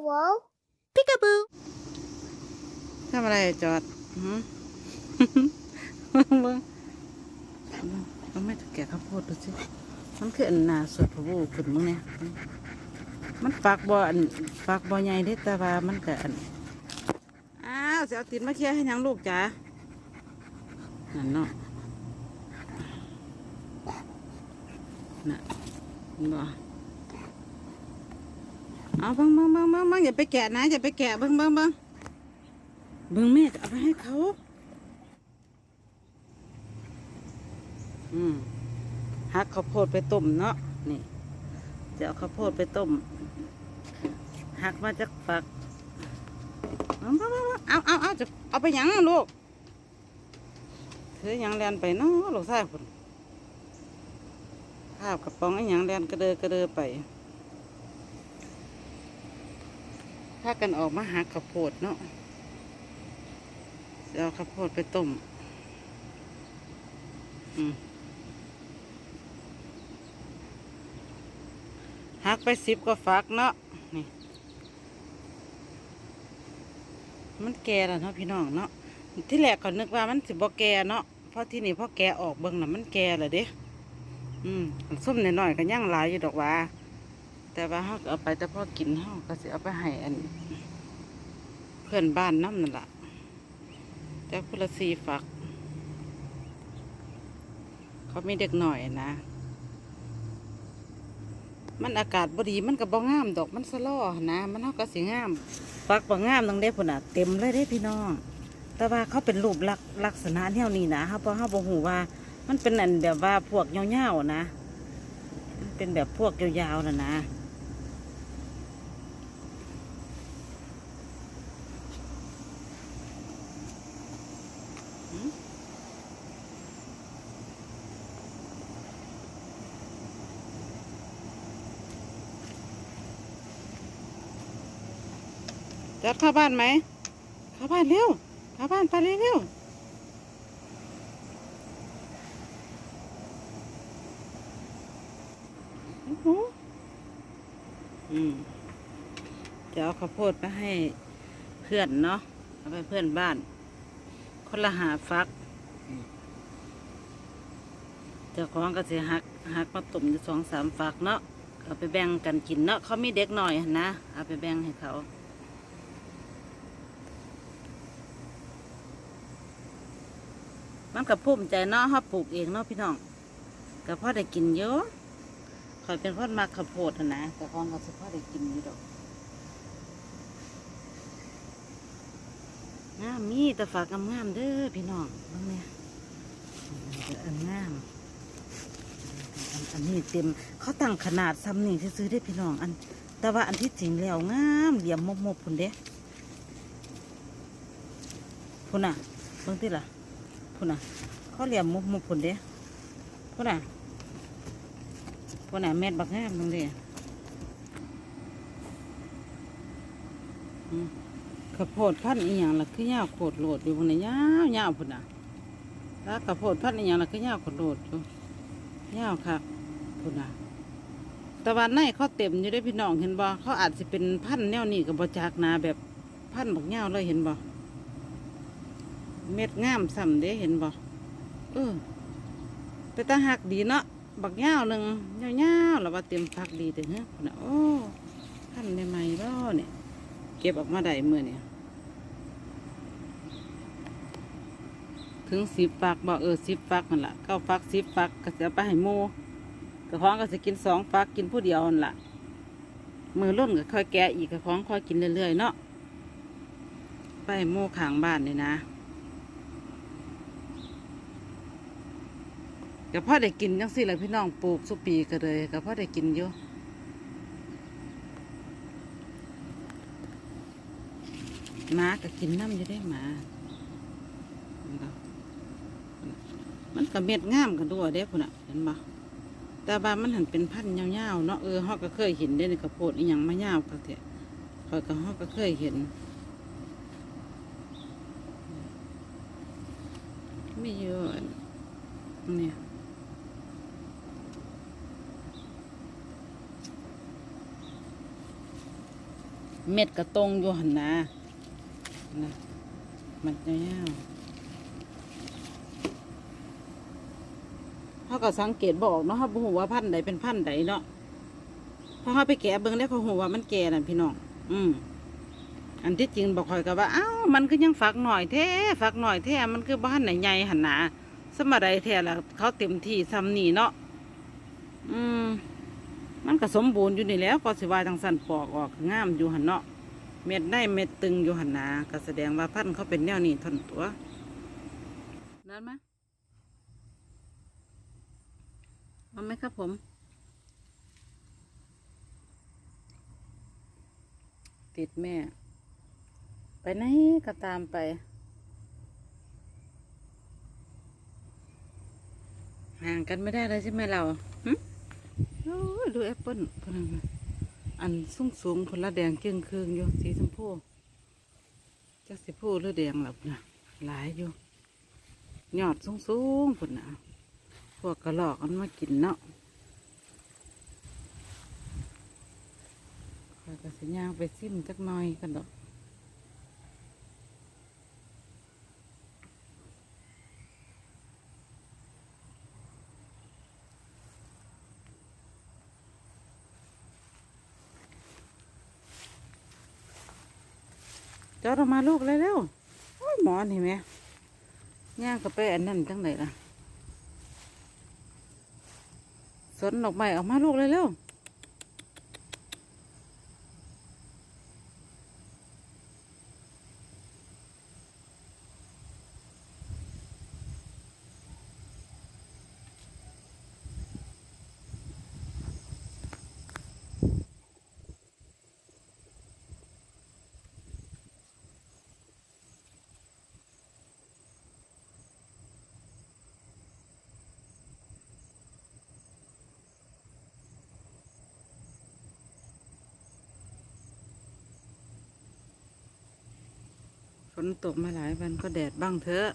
Hello? พิกาบูทำอะไรจอดหืมเบิ่งเบิ่งเอาไม่ถูกแก่ข้าวโพดดูสิมันคืออันหนาสดพะบูขึ้นมึง เอาบังลูกจ๋านั่นเนาะน่ะเห็นบ่เอาเบิ่งบิ่งบิ่งบิ่งอย่าไปแกะนะอย่าไปแกะบิ่งบิ่งบิ่งบิ่งแม่จะเอาไปให้เขาอืมหักข้าวโพดไปต้มเนาะนี่จะเอาข้าวโพดไปต้มหักมาจากฝักเอาเอาเอาเอาเอาจะเอาไปยังลูกถือยังแลนไปเนาะลูกชายคนข้าวกระป๋องไอ้ยังแลนกระเดอกระเดอไป ถ้ากันออกมาหักข้าวโพดเนาะเอาข้าวโพดไปต้ม อืมหักไปสิบก็ฟักเนาะนี่ มันแก่แล้วเนาะพี่น้องเนาะที่แรกก็นึกว่ามันสิบ่แก่เนาะเพราะที่นี่พ่อแก่ออกเบิ่งน่ะมันแก่แล้วเด้อืมส้มน้อยๆก็ย่างหลายอยู่ดอกว่า แต่ว่าเฮาก็เอาไปแต่พอกินเฮาก็สิเอาไปให้อัน เพื่อนบ้านน้ำนั่นล่ะจากพุละสีฝัก เขามีเด็กหน่อยนะ มันอากาศบดีมันก็บ่งามดอกมันสะล่อนะ มันเท่ากับสีงามฟักบ่งามตรงเด้พุ่นน่ะ เต็มเลยเด้พี่น้อง แต่ว่าเขาเป็นรูปลักษณ์ลักษณะแนวนี้นะเขาเพราะเขาบ่หูว่า มันเป็นอันแบบว่าพวกยาวๆนะ มันเป็นแบบพวกยาวๆนะนะ จัดเข้าบ้านไหม เข้าบ้านเร็ว เข้าบ้านไปเร็วอืมจะเอาข้าวโพดไปให้เพื่อนเนาะ เอาไปเพื่อนบ้าน คนละหาฟักเจ้าของก็จะหักหักมาตุ่มอยู่สองสามฟักเนาะเอาไปแบ่งกันกินเนาะ เขามีเด็กหน่อยนะ เอาไปแบ่งให้เขา มันกับภูมิใจเนาะเขาปลูกเองเนาะพี่น้องก็พ่อได้กินเยอะคอยเป็นคนมากข้าวโพดหั้นะแต่ของก็สิพ่อได้กินอยู่ดอกงามมีแต่ฝากงามเด้อพี่น้องบ้างเนี่ยอันงามอันนี้เต็มเขาตั้งขนาดซ้ำนี่ซื้อได้พี่น้องอัน แต่ว่าอันที่จริงแล้วงามเหลี่ยมมบๆพุ่นเด้พุ่นน่ะเบิ่งติล่ะ พุ่นน่ะเขาเหลี่ยมมุกมุกพุ่นเด้พุ่นน่ะพุ่นน่ะเม็ดบักงามตรงเด้ข้าวโพดพันอีหยังล่ะคือยาวโคตรโหลดอยู่พุ่นน่ะยาวยาวพุ่นน่ะแล้วข้าวโพดพันอีหยังล่ะคือยาวโคตรโหลดอยู่ยาวคักพุ่นน่ะแตะวันในเขาเต็มอยู่ได้พี่น้องเห็นบ่เขาอาจจะเป็นพันแนวนี้กับบ่จากนาแบบพันธุ์บักยาวเลยเห็นบ่ เม็ดงามส่ำเด้เห็นบ่เออไปตาหักดีเนาะบักยาหนึ่งยาวๆแล้วว่าเต็มพักดีถึงเฮ้ยนะโอ้ท่านใหม่ๆแล้วเนี่ยเก็บออกมาได้เมื่อเนี่ยถึงสิบฟักบอกเออสิบฟักมันละเก้าฟักสิบฟักก็จะไปให้หมูกระของก็จะกินสองฟักกินผู้เดียวนั่นละมือรุ่นก็ค่อยแกะอีกกระของค่อยกินเรื่อยๆเนาะไปให้มูขางบ้านนี่นะ ก็พ่อได้กินจังสิเลยพี่น้องปลูกสุปีก็เลยก็พ่อได้กินอยู่หมาก็กินน้ำอยู่ได้หมา มันก็เม็ดงามกันด้วยเด้พุ่นอะเห็นบ่แต่ว่ามันหันเป็นพันยาวๆเนาะเออฮอกก็เคยเห็นได้ในกระโพดอีหยังมายาวก็เถอะคอยก็ฮอกก็เคยเห็นไม่เยอะเนี่ย เม็ดกระตรงอยู่หันนะนะมันยาวเขาก็สังเกตบอกเนาะเขาบอกว่าพันธุ์ใดเป็นพันธุ์ใดเนาะพราะเขาไปแกะเบิ่งแล้เขาหูว่ามันแก่น่ะพี่น้อง อืมอันที่จริงบอกคอยก็ว่า อ้าว มันก็ยังฝักหน่อยแท้ฝักหน่อยแท้ มันคือบ้านไหนใหญ่หันหนาสมัยใดแท้ละเขาเต็มที่ซ้ำนี่เนาะ อืม มันก็สมบูรณ์อยู่นี่แล้วก็สิว่าจังสันปอกออกงามอยู่หันเนาะเม็ดได้เม็ดตึงอยู่หันนาก็แสดงว่าพันธุ์เขาเป็นแนวนี้ทนตัวนั่นไหมเอาไหมครับผมติดแม่ ไปไหนก็ตามไป ห่างกันไม่ได้เลยใช่ไหมเราหึ ดูแอปเปิ้ลพนันอันสูงสูงผลละแดงเก่งคืงอยู่สีชมพูจักสีพูหรือแดงหลับนะหลายอยู่ยอดสูงสูงผลนะพวกกระหลอกมันมากินเนาะข้อยก็สิย่างไปซิมจักหน่อยกันดอก อดออกมาลูกเลยแล้วโอ้ยหมอนเห็นไหมย่างกับไปอันนั้นจังไหนล่ะสนดอกไม้ออกมาลูกเลยแล้ว นตกมาหลายวันก็แดดบ้างเถอะ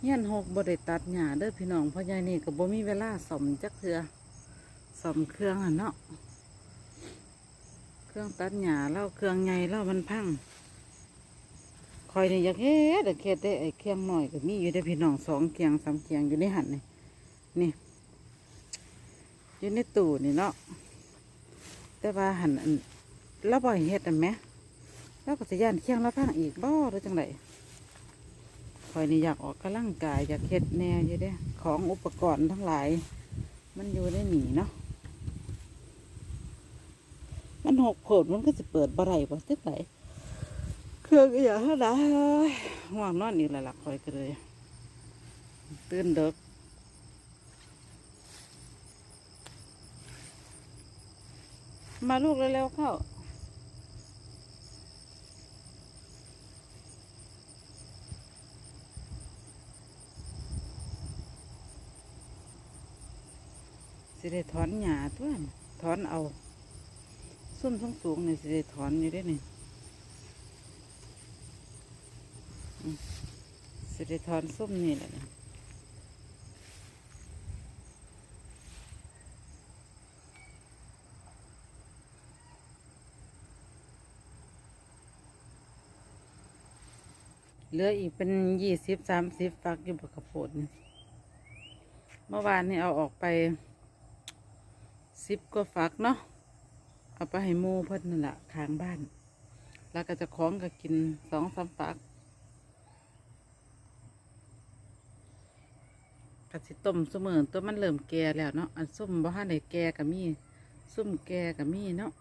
เฮียนหกบริตัดหญ้าเด้อพี่น้องพราะยายนี่ก็บ่มีเวลาสมจักเถือสมเครื่องอะเนาะเครื่องตัดหญ้าเล่าเครื่องใหญ่เล่ามันพังคอยนี่อยากเฮ็ดอยากเฮ็ดได้ไอ้เครื่องหน่อยก็มีอยู่ได้พี่น้องสองเคียงสามเคียงอยู่ในหันนี่นี่อยู่ในตู้นี่เนาะแต่ว่าหันอัน แล้วบ่อยเฮ็ดอันไหมแล้วก็จะย่านเคียงแล้วพังอีกบ่หรือจังไดคอยนี่อยากออกกำลังกายอยากเฮ็ดแนวอยู่เด้อของอุปกรณ์ทั้งหลาย มันอยู่ในหนีเนาะมันหกโผดมันก็จะเปิดบ่ไรบ่จังไดเครื่องอย่าเท่าไหร่ห่วงนอนอีกแล้วล่ะคอยกันเลยตื่นเด็กมาลูกเร็วๆเข้า สิได้ถอนหญ้าตัวนถอนเอาส้มสูงๆนี่ยสิได้ถอนอยู่ได้นี่สิริธรส้มนี่แหละเนี่ยเหลืออีกเป็นยี่สิบสามสิบฟักอยู่บนกระโพดนี่เมื่อวานนี่เอาออกไป สิบกว่าฟักเนาะเอาไปให้โมเพิ่นนั่นแหละค้างบ้าน แล้วก็จะคล้องก็กินสองสามฝักกะสิต้มเสมอตัวมันเริ่มแก่แล้วเนาะอันส้มบ่ทันได้แก่กับมีส้มแก่กับมีเนาะ